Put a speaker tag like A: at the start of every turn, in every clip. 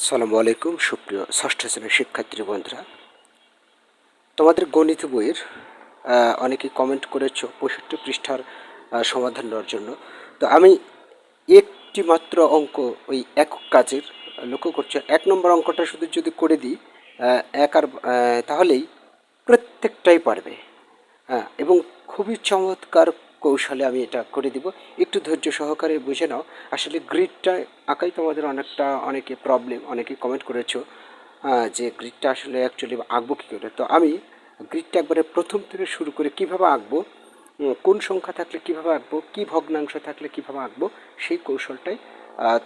A: আসসালামু আলাইকুম সুপ্রিয় ষষ্ঠ শ্রেণীর শিক্ষার্থী বন্ধুরা তোমাদের গণিত বইয়ের অনেকে কমেন্ট করেছো পঁয়ষট্টি পৃষ্ঠার সমাধান নেওয়ার জন্য তো আমি একটি মাত্র অঙ্ক ওই একক কাজের লক্ষ্য করছো এক নম্বর অঙ্কটা শুধু যদি করে দিই এক আর তাহলেই প্রত্যেকটাই পারবে হ্যাঁ এবং খুবই চমৎকার কৌশলে আমি এটা করে দিব একটু ধৈর্য সহকারে বুঝে নাও আসলে গ্রিডটা আঁকাই তোমাদের অনেকটা অনেকে প্রবলেম অনেকে কমেন্ট করেছো যে গ্রিডটা আসলে অ্যাকচুয়ালি আঁকবো কী করে তো আমি গ্রিডটা একবারে প্রথম থেকে শুরু করে কিভাবে আঁকবো কোন সংখ্যা থাকলে কিভাবে আঁকবো কী ভগ্নাংশ থাকলে কিভাবে আঁকবো সেই কৌশলটাই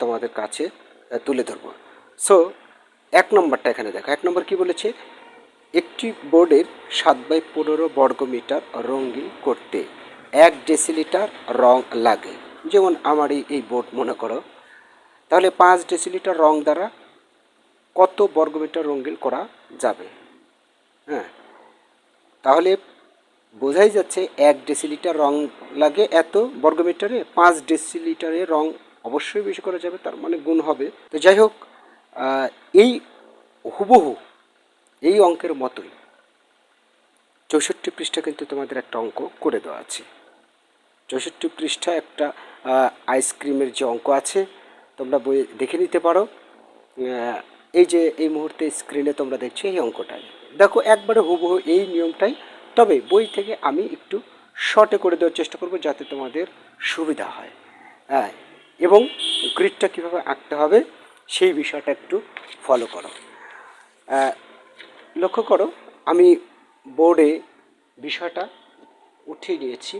A: তোমাদের কাছে তুলে ধরবো সো এক নম্বরটা এখানে দেখো এক নম্বর কি বলেছে একটি বোর্ডের সাত বাই পনেরো বর্গমিটার রঙিন করতে এক ডেসিলিটার রং লাগে যেমন আমার এই বোর্ড মনে করো তাহলে পাঁচ ডেসিলিটার রং দ্বারা কত বর্গমিটার রঙ্গিল করা যাবে হ্যাঁ তাহলে বোঝাই যাচ্ছে এক ডেসিলিটার রং লাগে এত বর্গমিটারে পাঁচ ডেসিলিটারে রং অবশ্যই বেশি করা যাবে তার মানে গুণ হবে তো যাই হোক এই হুবহু এই অঙ্কের মতোই চৌষট্টি পৃষ্ঠা কিন্তু তোমাদের একটা অঙ্ক করে দেওয়া আছে চৌষট্টি পৃষ্ঠা একটা আইসক্রিমের যে অঙ্ক আছে তোমরা বই দেখে নিতে পারো এই যে এই মুহূর্তে স্ক্রিনে তোমরা দেখছো এই অঙ্কটাই দেখো একবারে হুবহু এই নিয়মটাই তবে বই থেকে আমি একটু শর্টে করে দেওয়ার চেষ্টা করব যাতে তোমাদের সুবিধা হয় হ্যাঁ এবং গ্রিডটা কীভাবে আঁকতে হবে সেই বিষয়টা একটু ফলো করো লক্ষ্য করো আমি বোর্ডে বিষয়টা উঠিয়ে নিয়েছি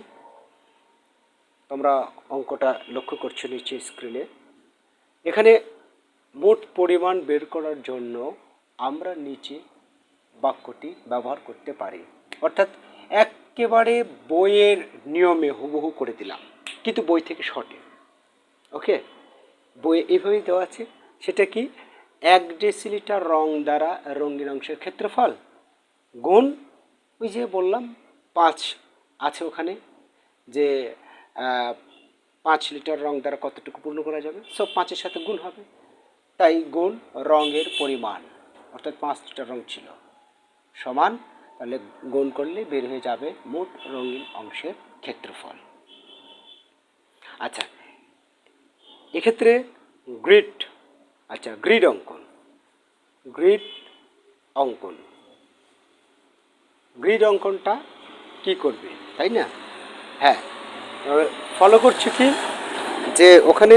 A: তোমরা অঙ্কটা লক্ষ্য করছো নিচে স্ক্রিনে এখানে মোট পরিমাণ বের করার জন্য আমরা নিচে বাক্যটি ব্যবহার করতে পারি অর্থাৎ একেবারে বইয়ের নিয়মে হুবহু করে দিলাম কিন্তু বই থেকে শর্টে ওকে বইয়ে এইভাবেই দেওয়া আছে সেটা কি এক ডেসিলিটার রং দ্বারা রঙিন অংশের ক্ষেত্রফল গুণ ওই যে বললাম পাঁচ আছে ওখানে যে পাঁচ লিটার রং দ্বারা কতটুকু পূর্ণ করা যাবে সো পাঁচের সাথে গুণ হবে তাই গুণ রঙের পরিমাণ অর্থাৎ পাঁচ লিটার রং ছিল সমান তাহলে গুণ করলে বের হয়ে যাবে মোট রঙিন অংশের ক্ষেত্রফল আচ্ছা এক্ষেত্রে গ্রিড আচ্ছা গ্রিড অঙ্কন গ্রিড অঙ্কন গ্রিড অঙ্কনটা কি করবে তাই না হ্যাঁ ফলো করছি কি যে ওখানে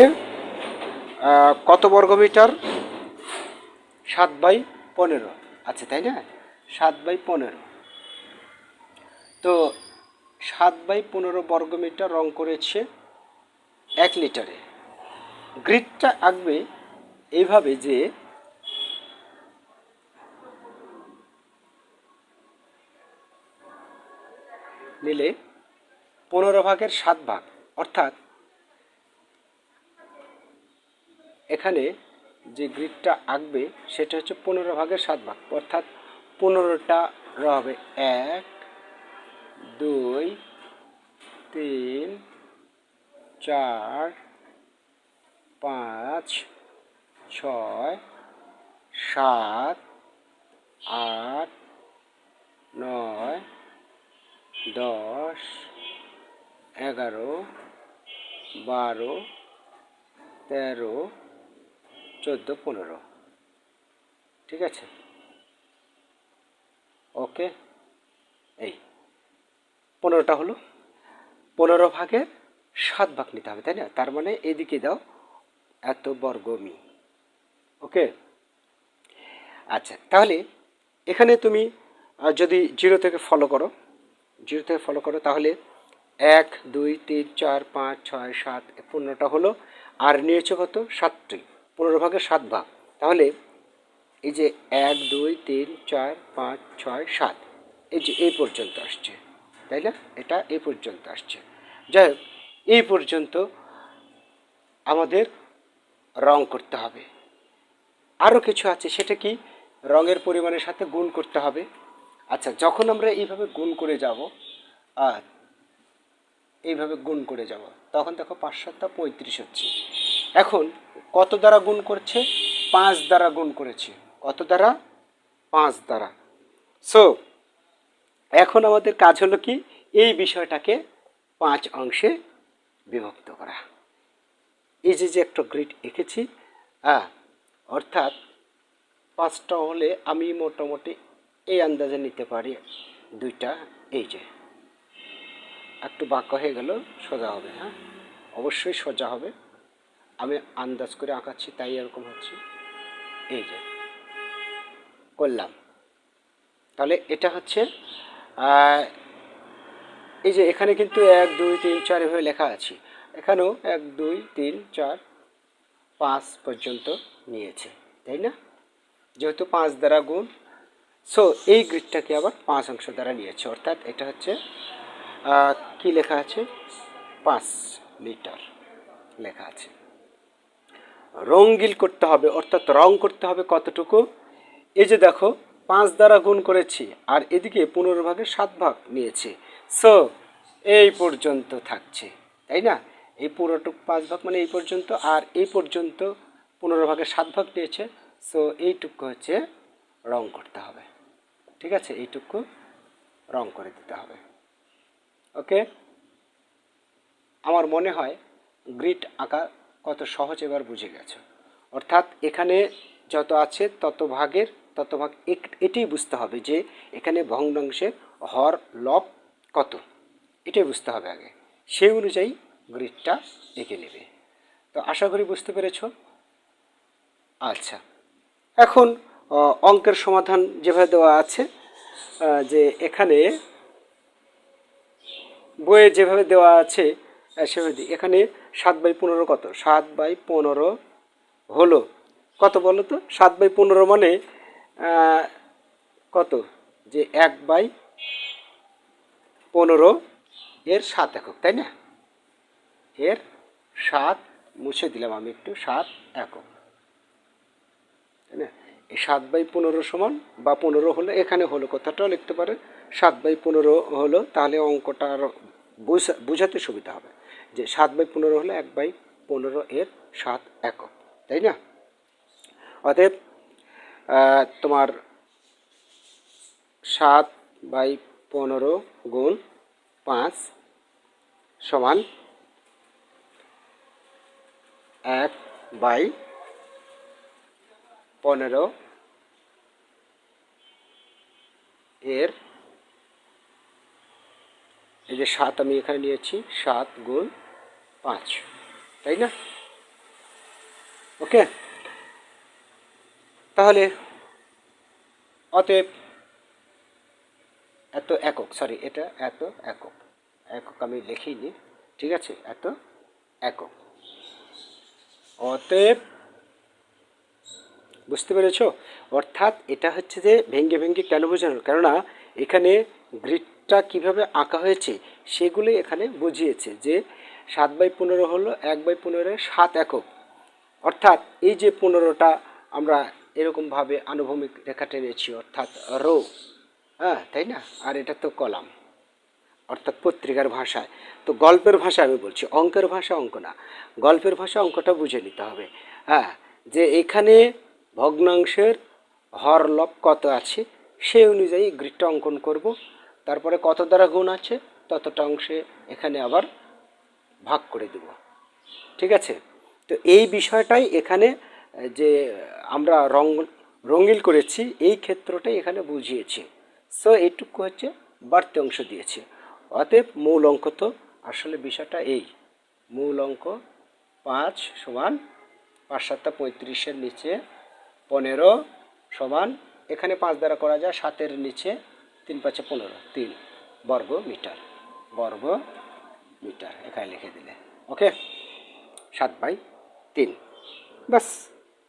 A: কত বর্গ মিটার সাত বাই পনেরো আছে আচ্ছা, তাই না সাত বাই পনেরো তো সাত বাই পনেরো বর্গ মিটার রং করেছে এক লিটারে গ্রিডটা আঁকবে এইভাবে যে নিলে পনেরো ভাগের সাত ভাগ অর্থাৎ এখানে যে গ্রিডটা আঁকবে সেটা হচ্ছে পনেরো ভাগের সাত ভাগ অর্থাৎ পনেরোটা হবে এক দুই তিন চার পাঁচ ছয় সাত আট নয় দশ এগারো বারো তেরো চোদ্দো পনেরো ঠিক আছে ওকে এই পনেরোটা হলো পনেরো ভাগের সাত ভাগ নিতে হবে তাই না তার মানে এদিকে দাও এত বর্গমি ওকে আচ্ছা তাহলে এখানে তুমি যদি জিরো থেকে ফলো করো জিরো থেকে ফলো করো তাহলে এক দুই তিন চার পাঁচ ছয় সাত পনেরোটা হলো আর নিয়েছে কত সাতটি পনেরো ভাগের সাত ভাগ তাহলে এই যে এক দুই তিন চার পাঁচ ছয় সাত এই যে এই পর্যন্ত আসছে তাই না এটা এই পর্যন্ত আসছে যাই হোক এই পর্যন্ত আমাদের রং করতে হবে আরও কিছু আছে সেটা কি রঙের পরিমাণের সাথে গুণ করতে হবে আচ্ছা যখন আমরা এইভাবে গুণ করে যাব এইভাবে গুণ করে যাওয়া তখন দেখো পাঁচ সাতটা পঁয়ত্রিশ হচ্ছে এখন কত দ্বারা গুণ করছে পাঁচ দ্বারা গুণ করেছে কত দ্বারা পাঁচ দ্বারা সো এখন আমাদের কাজ হলো কি এই বিষয়টাকে পাঁচ অংশে বিভক্ত করা এই যে যে একটা গ্রিড এঁকেছি হ্যাঁ অর্থাৎ পাঁচটা হলে আমি মোটামুটি এই আন্দাজে নিতে পারি দুইটা এই যে একটু বাঁকা হয়ে গেল সোজা হবে হ্যাঁ অবশ্যই সোজা হবে আমি আন্দাজ করে আঁকাচ্ছি তাই এরকম হচ্ছে এই যে করলাম তাহলে এটা হচ্ছে এই যে এখানে কিন্তু এক দুই তিন চার এভাবে লেখা আছে এখানেও এক দুই তিন চার পাঁচ পর্যন্ত নিয়েছে তাই না যেহেতু পাঁচ দ্বারা গুণ সো এই গ্রিডটাকে আবার পাঁচ অংশ দ্বারা নিয়েছে অর্থাৎ এটা হচ্ছে কি লেখা আছে পাঁচ লিটার লেখা আছে রঙ্গিল করতে হবে অর্থাৎ রং করতে হবে কতটুকু এই যে দেখো পাঁচ দ্বারা গুণ করেছি আর এদিকে পনেরো ভাগে সাত ভাগ নিয়েছে সো এই পর্যন্ত থাকছে তাই না এই পুরোটুক পাঁচ ভাগ মানে এই পর্যন্ত আর এই পর্যন্ত পনেরো ভাগে সাত ভাগ নিয়েছে সো এইটুকু হচ্ছে রং করতে হবে ঠিক আছে এইটুকু রং করে দিতে হবে ওকে আমার মনে হয় গ্রিড আঁকা কত সহজ এবার বুঝে গেছ অর্থাৎ এখানে যত আছে তত ভাগের তত ভাগ এটাই বুঝতে হবে যে এখানে ভগ্নাংশের হর লব কত এটাই বুঝতে হবে আগে সেই অনুযায়ী গ্রিডটা এঁকে নেবে তো আশা করি বুঝতে পেরেছ আচ্ছা এখন অঙ্কের সমাধান যেভাবে দেওয়া আছে যে এখানে বইয়ে যেভাবে দেওয়া আছে সেভাবে দিই এখানে সাত বাই পনেরো কত সাত বাই পনেরো হলো কত বলো তো সাত বাই পনেরো মানে কত যে এক বাই পনেরো এর সাত একক তাই না এর সাত মুছে দিলাম আমি একটু সাত একক তাই না এই সাত বাই পনেরো সমান বা পনেরো হলে এখানে হলো কথাটাও লিখতে পারে সাত বাই পনেরো হলো তাহলে অঙ্কটা আরও বোঝাতে সুবিধা হবে যে সাত বাই পনেরো হলে এক বাই পনেরো এর সাত একক তাই না অতএব তোমার সাত বাই পনেরো গুণ পাঁচ সমান এক বাই পনেরো এর এই যে সাত আমি এখানে নিয়েছি সাত গুণ পাঁচ তাই না ওকে তাহলে অতএব এত একক সরি এটা এত একক একক আমি লিখিনি ঠিক আছে এত একক অতএব বুঝতে পেরেছ অর্থাৎ এটা হচ্ছে যে ভেঙ্গে ভেঙ্গে কেন বোঝানো কেননা এখানে গ্রিড ম্যাপটা কিভাবে আঁকা হয়েছে সেগুলি এখানে বুঝিয়েছে যে সাত বাই পনেরো হলো এক বাই পনেরো সাত একক অর্থাৎ এই যে পনেরোটা আমরা এরকমভাবে আনুভূমিক রেখা টেনেছি অর্থাৎ রো হ্যাঁ তাই না আর এটা তো কলাম অর্থাৎ পত্রিকার ভাষায় তো গল্পের ভাষা আমি বলছি অঙ্কের ভাষা অঙ্ক না গল্পের ভাষা অঙ্কটা বুঝে নিতে হবে হ্যাঁ যে এখানে ভগ্নাংশের হরলভ কত আছে সেই অনুযায়ী গ্রিডটা অঙ্কন করবো তারপরে কত দ্বারা গুণ আছে ততটা অংশে এখানে আবার ভাগ করে দেব ঠিক আছে তো এই বিষয়টাই এখানে যে আমরা রং রঙিল করেছি এই ক্ষেত্রটাই এখানে বুঝিয়েছি সো এইটুকু হচ্ছে বাড়তি অংশ দিয়েছে অতএব মূল অঙ্ক তো আসলে বিষয়টা এই মূল অঙ্ক পাঁচ সমান পাঁচ সাতটা পঁয়ত্রিশের নিচে পনেরো সমান এখানে পাঁচ দ্বারা করা যায় সাতের নিচে তিন পাঁচে পনেরো তিন বর্গ মিটার বর্গ মিটার এখানে লিখে দিলে ওকে সাত বাই তিন বাস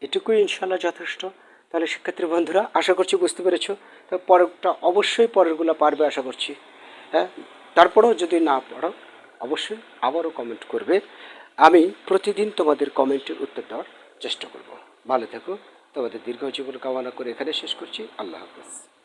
A: এটুকুই ইনশাল্লাহ যথেষ্ট তাহলে শিক্ষার্থী বন্ধুরা আশা করছি বুঝতে পেরেছ তো পরেরটা অবশ্যই পরেরগুলো পারবে আশা করছি হ্যাঁ তারপরেও যদি না পড়ো অবশ্যই আবারও কমেন্ট করবে আমি প্রতিদিন তোমাদের কমেন্টের উত্তর দেওয়ার চেষ্টা করব ভালো থেকো তোমাদের দীর্ঘ জীবন কামনা করে এখানে শেষ করছি আল্লাহ হাফেজ